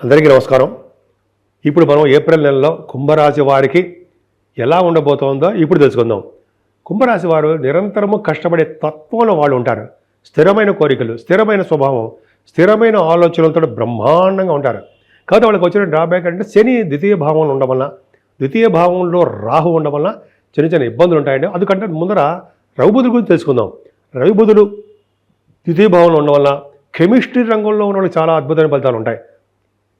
అందరికీ నమస్కారం. ఇప్పుడు మనం ఏప్రిల్ నెలలో కుంభరాశి వారికి ఎలా ఉండబోతోందో ఇప్పుడు తెలుసుకుందాం. కుంభరాశి వారు నిరంతరము కష్టపడే తత్వంలో వాళ్ళు ఉంటారు. స్థిరమైన కోరికలు స్థిరమైన స్వభావం స్థిరమైన ఆలోచనలతో బ్రహ్మాండంగా ఉంటారు. కాబట్టి వాళ్ళకి వచ్చిన డ్రాబ్యాక్ అంటే శని ద్వితీయ భావంలో ఉండడం వల్ల ద్వితీయ భావంలో రాహు ఉండడం వల్ల చిన్న చిన్న ఇబ్బందులు ఉంటాయండి. అందుకంటే ముందర రవిబుధుల గురించి తెలుసుకుందాం. రవిబుధులు ద్వితీయ భావంలో ఉండడం వల్ల కెమిస్ట్రీ రంగంలో ఉన్న వాళ్ళకి చాలా అద్భుతమైన ఫలితాలు ఉంటాయి.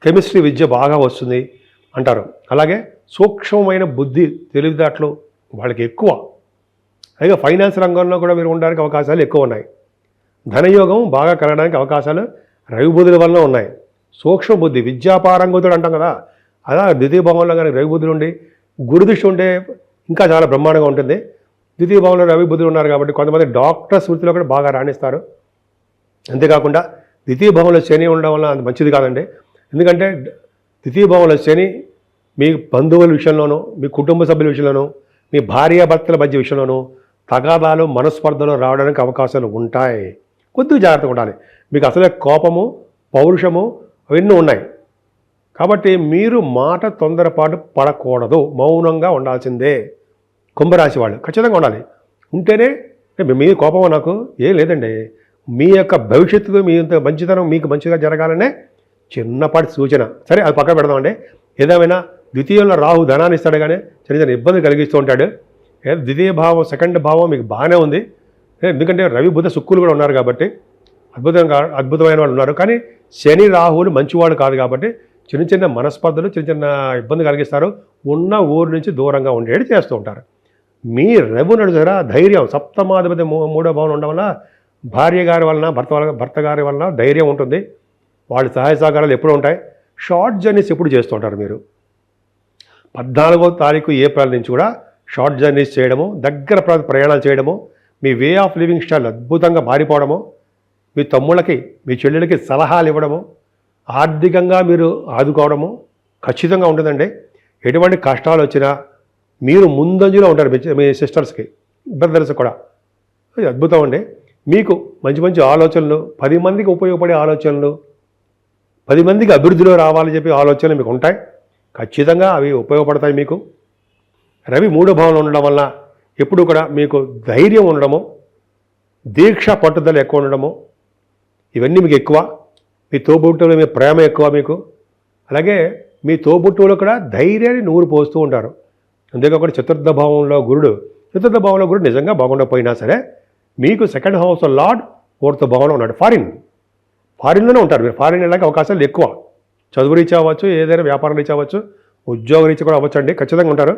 కెమిస్ట్రీ విద్య బాగా వస్తుంది అంటారు. అలాగే సూక్ష్మమైన బుద్ధి తెలివితేటలు వాళ్ళకి ఎక్కువ. అలాగే ఫైనాన్స్ రంగంలో కూడా మీరు ఉండడానికి అవకాశాలు ఎక్కువ ఉన్నాయి. ధనయోగం బాగా కలగడానికి అవకాశాలు రవిబుధుల వల్ల ఉన్నాయి. సూక్ష్మ బుద్ధి విద్యాపారంగుతుడు అంటాం కదా. అలా ద్వితీయ భావంలో కానీ రవిబుద్ధులు ఉండి గురుదృష్టి ఉంటే ఇంకా చాలా బ్రహ్మాండంగా ఉంటుంది. ద్వితీయ భావంలో రవిబుద్ధులు ఉన్నారు కాబట్టి కొంతమంది డాక్టర్స్ వృత్తిలో కూడా బాగా రాణిస్తారు. అంతేకాకుండా ద్వితీయ భావంలో శని ఉండడం వల్ల అది మంచిది కాదండి. ఎందుకంటే ద్వితీయ భావంలో శని మీ బంధువుల విషయంలోనూ మీ కుటుంబ సభ్యుల విషయంలోనూ మీ భార్యాభర్తల మధ్య విషయంలోనూ తగాదాలు మనస్పర్ధలు రావడానికి అవకాశాలు ఉంటాయి. కొద్దిగా జాగ్రత్తగా ఉండాలి. మీకు అసలే కోపము పౌరుషము అవన్నీ ఉన్నాయి. కాబట్టి మీరు మాట తొందరపాటు పడకూడదు. మౌనంగా ఉండాల్సిందే. కుంభరాశి వాళ్ళు ఖచ్చితంగా ఉండాలి. ఉంటేనే మీ కోపం నాకు ఏం లేదండి. మీ యొక్క భవిష్యత్తుకు మీ మంచితనం మీకు మంచిగా జరగాలనే చిన్నపాటి సూచన. సరే అది పక్కన పెడదామండి ఏదేమైనా ద్వితీయంలో రాహు ధనాన్ని ఇస్తాడు కానీ చిన్న చిన్న ఇబ్బంది కలిగిస్తూ ఉంటాడు. ఏ ద్వితీయ భావం సెకండ్ భావం మీకు బాగానే ఉంది. ఎందుకంటే రవి బుధ శుక్కులు కూడా ఉన్నారు కాబట్టి అద్భుతంగా అద్భుతమైన వాళ్ళు ఉన్నారు. కానీ శని రాహువులు మంచివాడు కాదు కాబట్టి చిన్న చిన్న మనస్పర్ధలు చిన్న చిన్న ఇబ్బంది కలిగిస్తారు. ఉన్న ఊరు నుంచి దూరంగా ఉండేది చేస్తూ ఉంటారు. మీ రవి నడుచురా ధైర్యం సప్తమాధిపతి మూ- మూడో భావన ఉండడం వల్ల భార్య గారి వలన భర్త వల్ల భర్త గారి వలన ధైర్యం ఉంటుంది. వాళ్ళ సహాయ సహకారాలు ఎప్పుడు ఉంటాయి. షార్ట్ జర్నీస్ ఎప్పుడు చేస్తుంటారు మీరు? పద్నాలుగో తారీఖు ఏప్రిల్ నుంచి కూడా షార్ట్ జర్నీస్ చేయడము దగ్గర ప్రయాణాలు చేయడము మీ వే ఆఫ్ లివింగ్ స్టైల్ అద్భుతంగా మారిపోవడము మీ తమ్ముళ్ళకి మీ చెల్లెలకి సలహాలు ఇవ్వడము ఆర్థికంగా మీరు ఆదుకోవడము ఖచ్చితంగా ఉంటుందండి ఎటువంటి కష్టాలు వచ్చినా మీరు ముందంజలో ఉంటారు మీ- మీ సిస్టర్స్కి బ్రదర్స్ కూడా. ఇది అద్భుతం అండి. మీకు మంచి మంచి ఆలోచనలు పది మందికి ఉపయోగపడే ఆలోచనలు పది మందికి అభివృద్ధిలో రావాలని చెప్పి ఆలోచనలు మీకు ఉంటాయి. ఖచ్చితంగా అవి ఉపయోగపడతాయి మీకు. రవి మూడో భావంలో ఉండడం వల్ల ఎప్పుడు కూడా మీకు ధైర్యం ఉండడము దీక్ష పట్టుదల ఎక్కువ ఉండడము ఇవన్నీ మీకు ఎక్కువ. మీ తోబుట్టువుల మీ ప్రేమ ఎక్కువ మీకు. అలాగే మీ తోబుట్టువులు కూడా ధైర్యాన్ని నూరు పోస్తూ ఉంటారు. అంతేకాకుండా చతుర్థ భావంలో గురుడు చతుర్థ భావంలో గురుడు నిజంగా బాగుండకపోయినా సరే మీకు సెకండ్ హౌస్ లార్డ్ ఫోర్త్ భావంలో ఉన్నాడు ఫారిన్. ఫారిన్లోనే ఉంటారు. మీరు ఫారిన్ వెళ్ళడానికి అవకాశాలు ఎక్కువ. చదువు రీచ్ అవ్వచ్చు ఏదైనా వ్యాపారం రీచ్ అవ్వచ్చు ఉద్యోగ రీచ్ కూడా అవ్వచ్చు అండి. ఖచ్చితంగా ఉంటారు.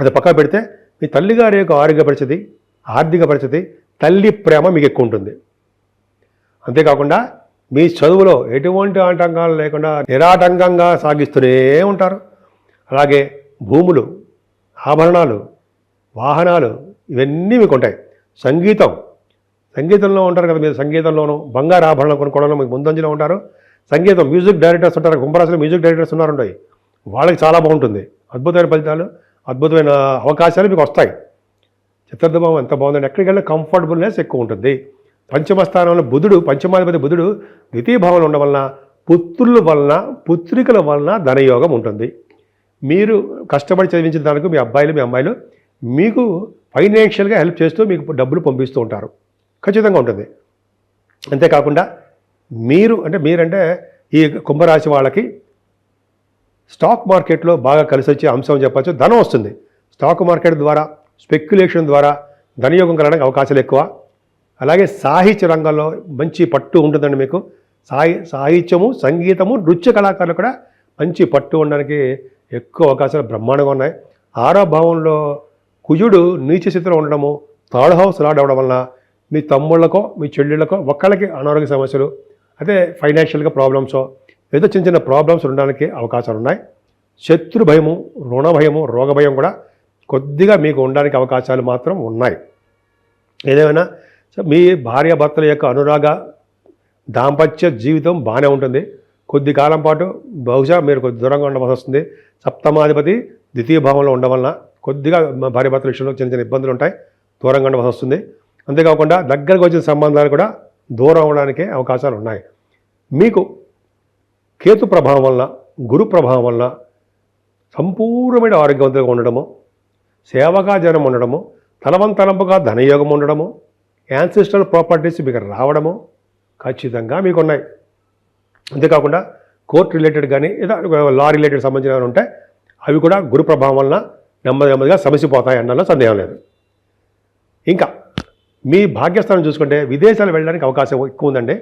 అది పక్క పెడితే మీ తల్లిగారి యొక్క ఆరోగ్య పరిస్థితి ఆర్థిక పరిస్థితి తల్లి ప్రేమ మీకు ఎక్కువ ఉంటుంది. అంతేకాకుండా మీ చదువులో ఎటువంటి ఆటంకాలు లేకుండా నిరాటంకంగా సాగిస్తూనే ఉంటారు. అలాగే భూములు ఆభరణాలు వాహనాలు ఇవన్నీ మీకు ఉంటాయి. సంగీతం సంగీతంలో ఉంటారు కదా మీరు సంగీతంలోనూ బంగారు ఆభరణాలు కొనుక్కోవడంలో మీకు ముందంజలో ఉంటారు. సంగీతం మ్యూజిక్ డైరెక్టర్స్ ఉంటారు కుంభరాశిలో మ్యూజిక్ డైరెక్టర్స్ ఉన్నారుంటాయి. వాళ్ళకి చాలా బాగుంటుంది. అద్భుతమైన ఫలితాలు అద్భుతమైన అవకాశాలు మీకు వస్తాయి. చతుర్థభావం ఎంత బాగుందండి. ఎక్కడికి వెళ్ళినా కంఫర్టబుల్నెస్ ఎక్కువ ఉంటుంది. పంచమ స్థానంలో బుధుడు పంచమాధిపతి బుధుడు ద్వితీయ భావంలో ఉండడం వలన పుత్రుల వలన పుత్రికల వలన ధనయోగం ఉంటుంది. మీరు కష్టపడి చదివించిన దానికి మీ అబ్బాయిలు మీ అమ్మాయిలు మీకు ఫైనాన్షియల్గా హెల్ప్ చేస్తూ మీకు డబ్బులు పంపిస్తూ ఉంటారు. ఖచ్చితంగా ఉంటుంది. అంతేకాకుండా మీరు అంటే మీరంటే ఈ కుంభరాశి వాళ్ళకి స్టాక్ మార్కెట్లో బాగా కలిసి వచ్చే అంశం చెప్పచ్చు. ధనం వస్తుంది. స్టాక్ మార్కెట్ ద్వారా స్పెక్యులేషన్ ద్వారా ధనయోగం కలడానికి అవకాశాలు ఎక్కువ. అలాగే సాహిత్య రంగంలో మంచి పట్టు ఉంటుందండి మీకు. సాహి సాహిత్యము సంగీతము నృత్య కళాకారులు కూడా మంచి పట్టు ఉండడానికి ఎక్కువ అవకాశాలు బ్రహ్మాండంగా ఉన్నాయి. ఆరో భావంలో కుజుడు నీచ స్థితిలో ఉండడము థర్డ్ హౌస్ లాడ్ అవ్వడం వలన మీ తమ్ముళ్ళకో మీ చెల్లెళ్ళకో ఒక్కళ్ళకి అనారోగ్య సమస్యలు అదే ఫైనాన్షియల్గా ప్రాబ్లమ్స్ ఏదో చిన్న చిన్న ప్రాబ్లమ్స్ ఉండడానికి అవకాశాలు ఉన్నాయి శత్రు భయము రుణ భయము రోగ భయం కూడా కొద్దిగా మీకు ఉండడానికి అవకాశాలు మాత్రం ఉన్నాయి. ఏదేమైనా మీ మీ భార్యాభర్తల యొక్క అనురాగ దాంపత్య జీవితం బాగానే ఉంటుంది. కొద్ది కాలం పాటు బహుశా మీరు కొద్ది దూరంగా ఉండవలసి వస్తుంది. సప్తమాధిపతి ద్వితీయ భావంలో ఉండడం కొద్దిగా భార్య భార్యాభర్తల విషయంలో చిన్న చిన్న ఇబ్బందులు ఉంటాయి. దూరంగా ఉండవలసి వస్తుంది. అంతేకాకుండా దగ్గరకు వచ్చిన సంబంధాలు కూడా దూరం అవడానికే అవకాశాలు ఉన్నాయి. మీకు కేతు ప్రభావం వల్ల గురు ప్రభావం వల్ల సంపూర్ణమైన ఆరోగ్యవంతంగా ఉండడము సేవగా జనం ఉండడము తలవంతలంపుగా ధనయోగం ఉండడము యాన్సిస్టల్ ప్రాపర్టీస్ మీకు రావడము ఖచ్చితంగా మీకు ఉన్నాయి అంతేకాకుండా కోర్ట్ రిలేటెడ్ కానీ ఏదో లా రిలేటెడ్ సంబంధించిన ఉంటే అవి కూడా గురు ప్రభావం వలన నెమ్మది నెమ్మదిగా సమసిపోతాయి అన్నలో సందేహం లేదు. ఇంకా మీ భాగ్యస్థానం చూసుకుంటే విదేశాలు వెళ్ళడానికి అవకాశం ఎక్కువ ఉందండి.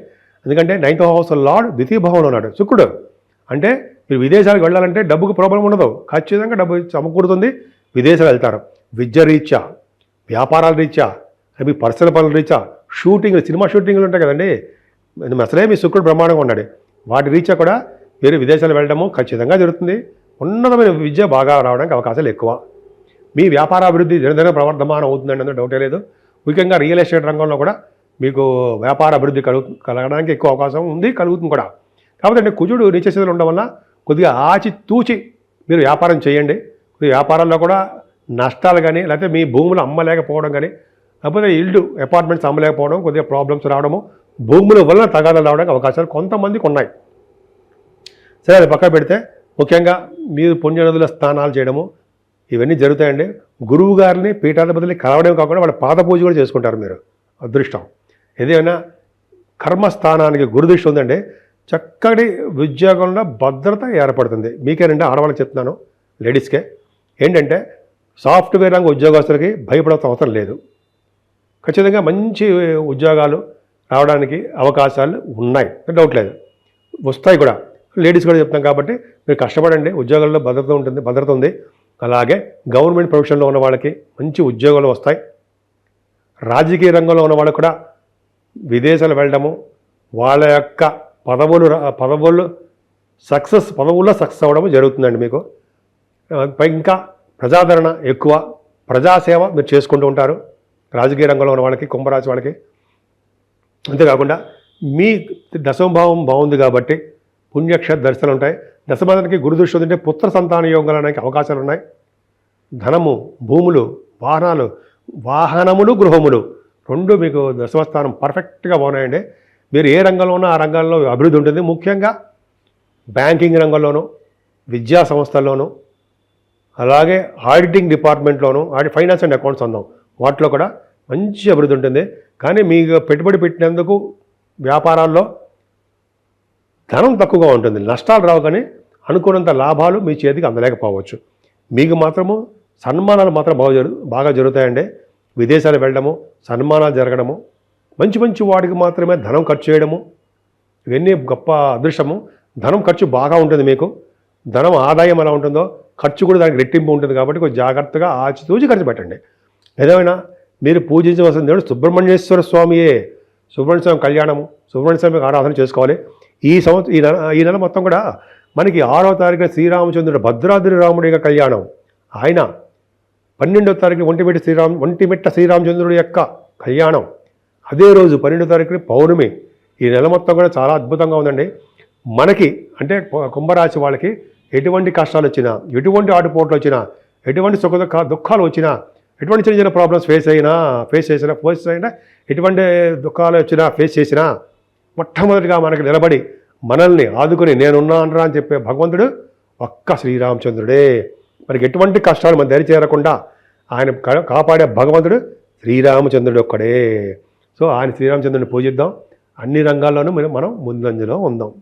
ఎందుకంటే నైన్త్ హౌస్ లార్డ్ ద్వితీయ భావంలో ఉన్నాడు. శుక్రుడు. అంటే మీరు విదేశాలకు వెళ్ళాలంటే డబ్బుకు ప్రాబ్లం ఉండదు. ఖచ్చితంగా డబ్బు సమకూరుతుంది. విదేశాలు వెళ్తారు. విద్య రీత్యా వ్యాపారాల రీత్యా మీ పర్సనల్ పనుల రీత్యా షూటింగ్లు సినిమా షూటింగ్లు ఉంటాయి కదండి. అసలే మీ శుక్రుడు బ్రహ్మాండంగా ఉన్నాడు. వాటి రీత్యా కూడా మీరు విదేశాలు వెళ్ళడము ఖచ్చితంగా జరుగుతుంది. ఉన్నతమైన విద్య బాగా రావడానికి అవకాశాలు ఎక్కువ. మీ వ్యాపార అభివృద్ధి దినదిన ప్రవర్ధమానం అవుతుందండి. అందులో డౌటే లేదు. ముఖ్యంగా రియల్ ఎస్టేట్ రంగంలో కూడా మీకు వ్యాపార అభివృద్ధి కలుగు కలగడానికి ఎక్కువ అవకాశం ఉంది కలుగుతుంది కూడా. కాబట్టి అంటే కుజుడు నిత్యస్థితిలో ఉండడం వల్ల కొద్దిగా ఆచి తూచి మీరు వ్యాపారం చేయండి. కొద్దిగా కూడా నష్టాలు కానీ లేకపోతే మీ భూములు అమ్మలేకపోవడం కానీ లేకపోతే ఇల్లు అపార్ట్మెంట్స్ అమ్మలేకపోవడం కొద్దిగా ప్రాబ్లమ్స్ రావడము భూముల వలన తగాదాలు రావడానికి అవకాశాలు కొంతమందికి ఉన్నాయి. సరే అది పక్కన పెడితే ముఖ్యంగా మీరు పుణ్యనదుల స్నానాలు చేయడము ఇవన్నీ జరుగుతాయండి. గురువు గారిని పీఠాధిపతిని కలవడం కాకుండా వాళ్ళ పాద పూజ కూడా చేసుకుంటారు మీరు. అదృష్టం. ఏదైనా కర్మస్థానానికి గురుదృష్టి ఉందండి. చక్కటి ఉద్యోగంలో భద్రత ఏర్పడుతుంది. మీకేనండి ఆడవాళ్ళకి చెప్తున్నాను లేడీస్కే. ఏంటంటే సాఫ్ట్వేర్ రంగ ఉద్యోగస్తులకి భయపడాల్సిన అవసరం లేదు. ఖచ్చితంగా మంచి ఉద్యోగాలు రావడానికి అవకాశాలు ఉన్నాయి. డౌట్ లేదు. వస్తాయి కూడా. లేడీస్ కూడా చెప్తాం కాబట్టి మీరు కష్టపడండి. ఉద్యోగాల్లో భద్రత ఉంటుంది భద్రత ఉంది. అలాగే గవర్నమెంట్ ప్రొఫెషన్లో ఉన్న వాళ్ళకి మంచి ఉద్యోగాలు వస్తాయి. రాజకీయ రంగంలో ఉన్న వాళ్ళు కూడా విదేశాలు వెళ్ళడము వాళ్ళ యొక్క పదవులు పదవులు సక్సెస్ పదవుల్లో సక్సెస్ అవ్వడం జరుగుతుందండి మీకు. ఇంకా ప్రజాదరణ ఎక్కువ ప్రజాసేవ మీరు చేసుకుంటూ ఉంటారు. రాజకీయ రంగంలో ఉన్న వాళ్ళకి కుంభరాశి వాళ్ళకి. అంతేకాకుండా మీ దశంభావం బాగుంది కాబట్టి పుణ్యక్ష దర్శనాలు ఉంటాయి. దశమానికి గురుదృష్టి ఉంటే పుత్ర సంతాన యోగాలడానికి అవకాశాలు ఉన్నాయి. ధనము భూములు వాహనాలు వాహనములు గృహములు రెండు మీకు దశమస్థానం పర్ఫెక్ట్గా బాగున్నాయండి. మీరు ఏ రంగంలో ఉన్నా ఆ రంగంలో అభివృద్ధి ఉంటుంది. ముఖ్యంగా బ్యాంకింగ్ రంగంలోనూ విద్యా సంస్థల్లోనూ అలాగే ఆడిటింగ్ డిపార్ట్మెంట్లోనూ ఆడి ఫైనాన్స్ అండ్ అకౌంట్స్ అందాం. వాటిలో కూడా మంచి అభివృద్ధి ఉంటుంది. కానీ మీకు పెట్టుబడి పెట్టినందుకు వ్యాపారాల్లో ధనం తక్కువగా ఉంటుంది. నష్టాలు రావు కానీ అనుకున్నంత లాభాలు మీ చేతికి అందలేకపోవచ్చు. మీకు మాత్రము సన్మానాలు మాత్రం బాగా జరు బాగా జరుగుతాయండి. విదేశాలు వెళ్ళడము సన్మానాలు జరగడము మంచి మంచి వాటికి మాత్రమే ధనం ఖర్చు చేయడము ఇవన్నీ గొప్ప అదృష్టము. ధనం ఖర్చు బాగా ఉంటుంది మీకు. ధనం ఆదాయం ఎలా ఉంటుందో ఖర్చు కూడా దానికి రెట్టింపు ఉంటుంది కాబట్టి కొంచెం జాగ్రత్తగా ఆచితూచి ఖర్చు పెట్టండి. ఏదేమైనా మీరు పూజించవలసిన దేవుడు సుబ్రహ్మణ్యేశ్వర స్వామియే. సుబ్రహ్మణ్య స్వామి కళ్యాణము సుబ్రహ్మణ్య స్వామికి ఆరాధన చేసుకోవాలి. ఈ సంవత్సరం ఈ నెల ఈ నెల మొత్తం కూడా మనకి ఆరో తారీఖున శ్రీరామచంద్రుడు భద్రాద్రి రాముడి యొక్క కళ్యాణం. ఆయన పన్నెండో తారీఖు ఒంటిమిట్ట శ్రీరామ్ ఒంటిమిట్ట శ్రీరామచంద్రుడి యొక్క కళ్యాణం. అదే రోజు పన్నెండో తారీఖున పౌర్ణమి. ఈ నెల మొత్తం కూడా చాలా అద్భుతంగా ఉందండి. మనకి అంటే కుంభరాశి వాళ్ళకి ఎటువంటి కష్టాలు వచ్చినా ఎటువంటి ఆటుపోట్లు వచ్చినా ఎటువంటి సుఖ దుఃఖాలు వచ్చినా ఎటువంటి చిన్న చిన్న ప్రాబ్లమ్స్ ఫేస్ అయినా ఫేస్ చేసినా ఫేస్ అయినా ఎటువంటి దుఃఖాలు వచ్చినా ఫేస్ చేసినా మొట్టమొదటిగా మనకు నిలబడి మనల్ని ఆదుకుని నేనున్నానరా అని చెప్పే భగవంతుడు ఒక్క శ్రీరామచంద్రుడే. మనకి ఎటువంటి కష్టాలు మన దరి చేరకుండా ఆయన కాపాడే భగవంతుడు శ్రీరామచంద్రుడు ఒక్కడే. సో ఆయన శ్రీరామచంద్రుడిని పూజిద్దాం. అన్ని రంగాల్లోనూ మనం ముందంజలో ఉందాం.